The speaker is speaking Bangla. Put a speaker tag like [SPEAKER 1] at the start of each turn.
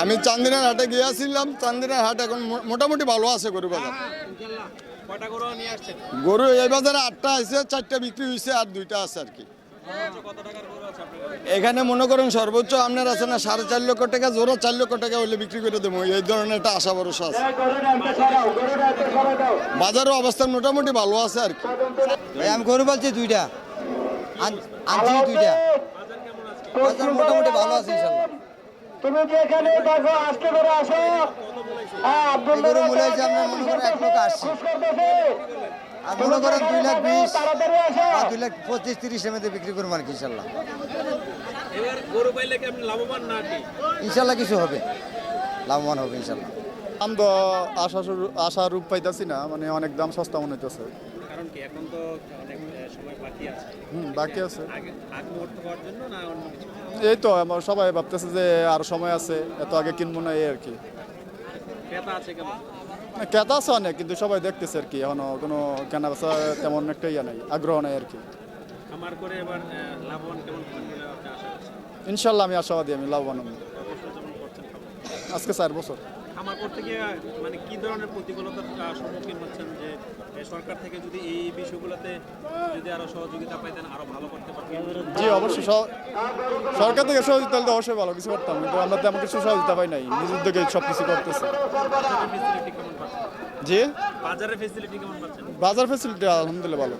[SPEAKER 1] আমি চান্দিনার হাটে গিয়েছিলাম চান্দিনার হাট এখন মো- মোটামুটি ভালো আছে গরু বাজার।
[SPEAKER 2] গরু নিয়ে আসছেন?
[SPEAKER 1] গরু এই বাজারে আটটা আছে চারটা বিক্রি হয়েছে আর দুইটা আছে আর কি।
[SPEAKER 2] সর্বোচ্চ কত টাকার গরু আছে আপনার কাছে?
[SPEAKER 1] এখানে মনে করেন সর্বোচ্চ আপনার আছে না সাড়ে চার লক্ষ টাকা জোড়া চার লক্ষ টাকা হলে বিক্রি করে দেবো। এই ধরনের একটা আশা ভরসা আছে। বাজারের অবস্থা মোটামুটি ভালো আছে আর কি।
[SPEAKER 3] ভাই আমি গরু বলছি দুইটা। আনছি দুইটা। বাজার মোটামুটি ভালো আছে ইনশাল্লাহ।
[SPEAKER 4] তুমি যেখানে দেখো আজকে করে আসো। হ্যাঁ আব্দুল
[SPEAKER 3] মূল্য হয়েছে আপনার মনে করেন এক আশি। আর মনে করেন দুই লাখ বিশ দুই লাখ পঁচিশ তিরিশের মধ্যে বিক্রি করব আর কি ইনশাল্লাহ।
[SPEAKER 2] এবার গরু পাইলে কি আপনি লাভবান না কি?
[SPEAKER 3] ইনশাল্লাহ কিছু হবে। লাভবান হবে ইনশাল্লাহ।
[SPEAKER 5] দাম তো আশা শুরু আশা রূপ পাইতাছি না মানে অনেক দাম সস্তা মনে হইতেছে।
[SPEAKER 2] কারণ কি? এখন তো অনেক সময় বাকি আছে।
[SPEAKER 5] হুম বাকি আছে।
[SPEAKER 2] আগে আগ মুহূর্ত হওয়ার জন্য না অন্য কিছু?
[SPEAKER 5] এই তো আমার সবাই ভাবতেছে যে আর সময় আছে এত আগে কিনবো না এই আর কি।
[SPEAKER 2] ক্রেতা আছে কেমন?
[SPEAKER 5] না, ক্রেতা আছে অনেক কিন্তু সবাই দেখতেছে আর কি এখনও কোনো কেনা বেচা তেমন একটা ইয়ে নাই আগ্রহ নাই আর কি।
[SPEAKER 2] আমার করে এবার লাভবান কেমন
[SPEAKER 5] ইনশাল্লাহ আমি আশাবাদী আমি লাভবান। আজকে চার বছর।
[SPEAKER 2] খামার করতে গিয়ে মানে কি ধরনের প্রতিকূলতার সম্মুখীন হচ্ছেন যে সরকার থেকে যদি এই বিষয়গুলোতে যদি আরও সহযোগিতা পাইতেন আরও ভালো করতে পারতেন?
[SPEAKER 5] জি অবশ্যই সরকার থেকে সহযোগিতা হলে অবশ্যই ভালো কিছু করতাম কিন্তু আমরা তেমন কিছু সহযোগিতা পাই নাই নিজ উদ্যোগে সব কিছু করতেছে জি?
[SPEAKER 2] বাজারের ফেসিলিটি কেমন পাচ্ছেন?
[SPEAKER 5] বাজার ফেসিলিটি আলহামদুলিল্লাহ ভালো।